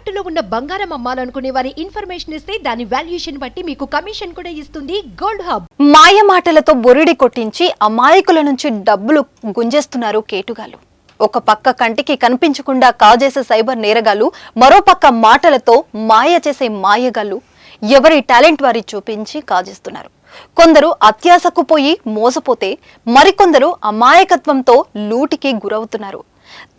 తాకట్టులో ఉన్న బంగారం అమ్మాలనుకునే వారి ఇన్ఫర్మేషన్ ఇస్తే దాని వాల్యుయేషన్ బట్టి మీకు కమిషన్ కూడా ఇస్తుంది గోల్డ్ హబ్. మాయ మాటలతో బొరిడి కొట్టించి అమాయకుల నుంచి డబ్బులు గుంజేస్తున్నారు కేటుగాలు. ఒక పక్క కంటికి కనిపించకుండా కాజేసే సైబర్ నేరగాళ్ళు మరో పక్క మాటలతో మాయ చేసే మాయగాళ్ళు ఎవరి టాలెంట్ వారి చూపించి కాజేస్తున్నారు. కొందరు అత్యాశకు పోయి మోసపోతే మరికొందరు అమాయకత్వంతో లూటికి గురవుతున్నారు.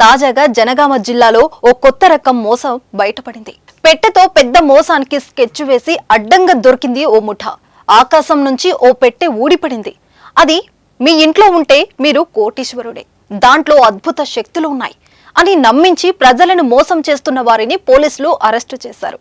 తాజాగా జనగామ జిల్లాలో ఓ కొత్త రకం మోసం బయటపడింది. పెట్టెతో పెద్ద మోసానికి స్కెచ్ వేసి అడ్డంగా దొరికింది ఓ ముఠా. ఆకాశం నుంచి ఓ పెట్టె ఊడిపడింది. అది మీ ఇంట్లో ఉంటే మీరు కోటీశ్వరుడే. దాంట్లో అద్భుత శక్తులు ఉన్నాయి అని నమ్మించి ప్రజలను మోసం చేస్తున్న వారిని పోలీసులు అరెస్టు చేశారు.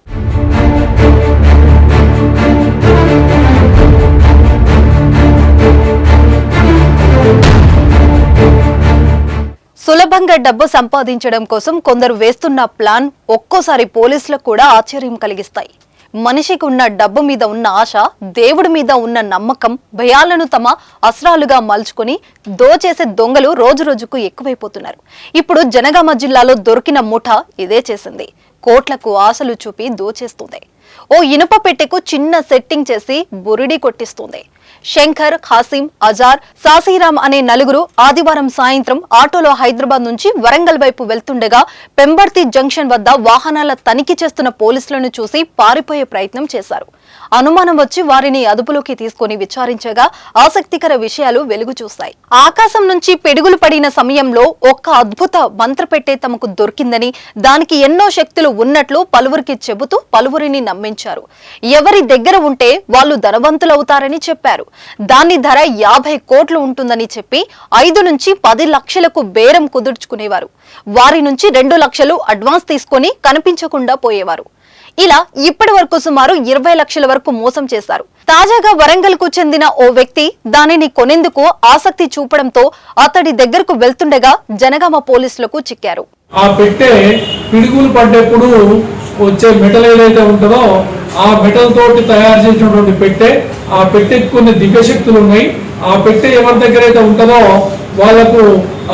సులభంగా డబ్బు సంపాదించడం కోసం కొందరు వేస్తున్న ప్లాన్ ఒక్కోసారి పోలీసులకు కూడా ఆశ్చర్యం కలిగిస్తాయి. మనిషికి ఉన్న డబ్బు మీద ఉన్న ఆశ దేవుడి మీద ఉన్న నమ్మకం భయాలను తమ అస్త్రాలుగా మలుచుకొని దోచేసే దొంగలు రోజు రోజుకు ఎక్కువైపోతున్నారు. ఇప్పుడు జనగామ జిల్లాలో దొరికిన ముఠ ఇదే చేసింది. కోట్లకు ఆశలు చూపి దోచేస్తుంది. ఓ ఇనుప పెట్టెకు చిన్న సెట్టింగ్ చేసి బురిడి కొట్టిస్తుంది. శంకర్ ఖాసిం అజార్ సాసీరామ్ అనే నలుగురు ఆదివారం సాయంత్రం ఆటోలో హైదరాబాద్ నుంచి వరంగల్ వైపు వెళ్తుండగా పెంబర్తి జంక్షన్ వద్ద వాహనాల తనిఖీ చేస్తున్న పోలీసులను చూసి పారిపోయే ప్రయత్నం చేశారు. అనుమానం వచ్చి వారిని అదుపులోకి తీసుకొని విచారించగా ఆసక్తికర విషయాలు వెలుగు చూశాయి. ఆకాశం నుంచి పిడుగులు పడిన సమయంలో ఒక్క అద్భుత మంత్రపెట్టే తమకు దొరికిందని దానికి ఎన్నో శక్తులు ఉన్నట్లు పలువురికి చెబుతూ పలువురిని నమ్మించారు. ఎవరి దగ్గర ఉంటే వాళ్ళు ధనవంతులవుతారని చెప్పారు. దాని ధర యాభై కోట్లు ఉంటుందని చెప్పి ఐదు నుంచి పది లక్షలకు బేరం కుదుర్చుకునేవారు. వారి నుంచి రెండు లక్షలు అడ్వాన్స్ తీసుకొని కనిపించకుండా పోయేవారు. ఇలా ఇప్పటి వరకు సుమారు ఇరవై లక్షల వరకు మోసం చేశారు. తాజాగా వరంగల్కు చెందిన ఓ వ్యక్తి దానిని కొనేందుకు ఆసక్తి చూపడంతో అతడి దగ్గరకు వెళ్తుండగా జనగామ పోలీసులకు చిక్కారు. ఆ పెట్టే పిడుగులు పడ్డప్పుడు వచ్చే మెటల్ ఏదైతే ఉంటుందో ఆ మెటల్ తోటి తయారు చేసినటువంటి పెట్టె ఆ పెట్టెకి కొన్ని దివ్యశక్తులు ఉన్నాయి ఆ పెట్టె ఎవరి దగ్గర అయితే ఉంటుందో వాళ్ళకు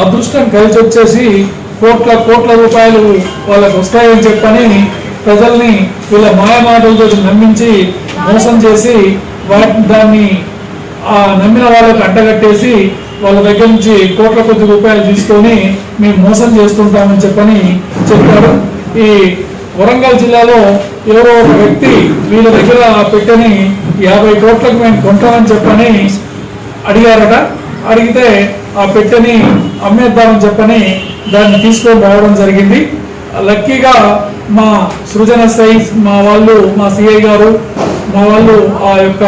అదృష్టం కలిసి వచ్చేసి కోట్ల కోట్ల రూపాయలు వాళ్ళకు వస్తాయని చెప్పని ప్రజల్ని వీళ్ళ మాయమాటలతో నమ్మించి మోసం చేసి వాటి దాన్ని ఆ నమ్మిన వాళ్ళకు అడ్డగట్టేసి వాళ్ళ దగ్గర నుంచి కోట్ల కొద్ది రూపాయలు తీసుకొని మేము మోసం చేస్తుంటామని చెప్పని చెప్పారు. ఈ వరంగల్ జిల్లాలో ఎవరో ఒక వ్యక్తి వీళ్ళ దగ్గర ఆ పెట్టెని యాభై కోట్లకు మేము కొంటామని చెప్పని అడిగారట. అడిగితే ఆ పెట్టెని అమ్మేద్దామని చెప్పని దాన్ని తీసుకొని రావడం జరిగింది. లక్కీగా మా సృజన సైన్స్ మా వాళ్ళు మా సిఐ గారు మా వాళ్ళు ఆ యొక్క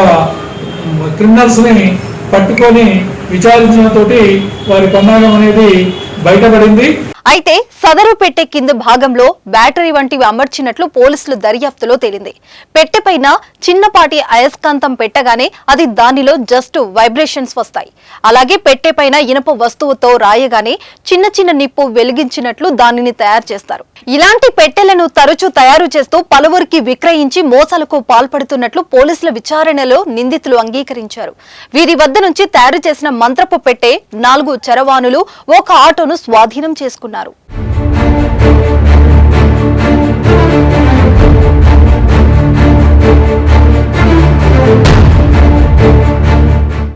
క్రిమినల్స్ని పట్టుకొని విచారించడంతోటి వారి పన్నాగం అనేది బయటపడింది. అయితే సదరు పెట్టె కింద భాగంలో బ్యాటరీ వంటివి అమర్చినట్లు పోలీసులు దర్యాప్తులో తేలింది. పెట్టె పైన చిన్నపాటి అయస్కాంతం పెట్టగానే అది దానిలో జస్ట్ వైబ్రేషన్స్ వస్తాయి. అలాగే పెట్టె పైన ఇనుప వస్తువుతో రాయగానే చిన్న చిన్న నిప్పు వెలిగించినట్లు దానిని తయారు చేస్తారు. ఇలాంటి పెట్టెలను తరచూ తయారు చేస్తూ పలువురికి విక్రయించి మోసాలకు పాల్పడుతున్నట్లు పోలీసుల విచారణలో నిందితులు అంగీకరించారు. వీరి వద్ద నుంచి తయారు చేసిన మంత్రపు పెట్టె నాలుగు చరవాణులు ఒక ఆటోను స్వాధీనం చేసుకున్నారు. తెలియజేశారు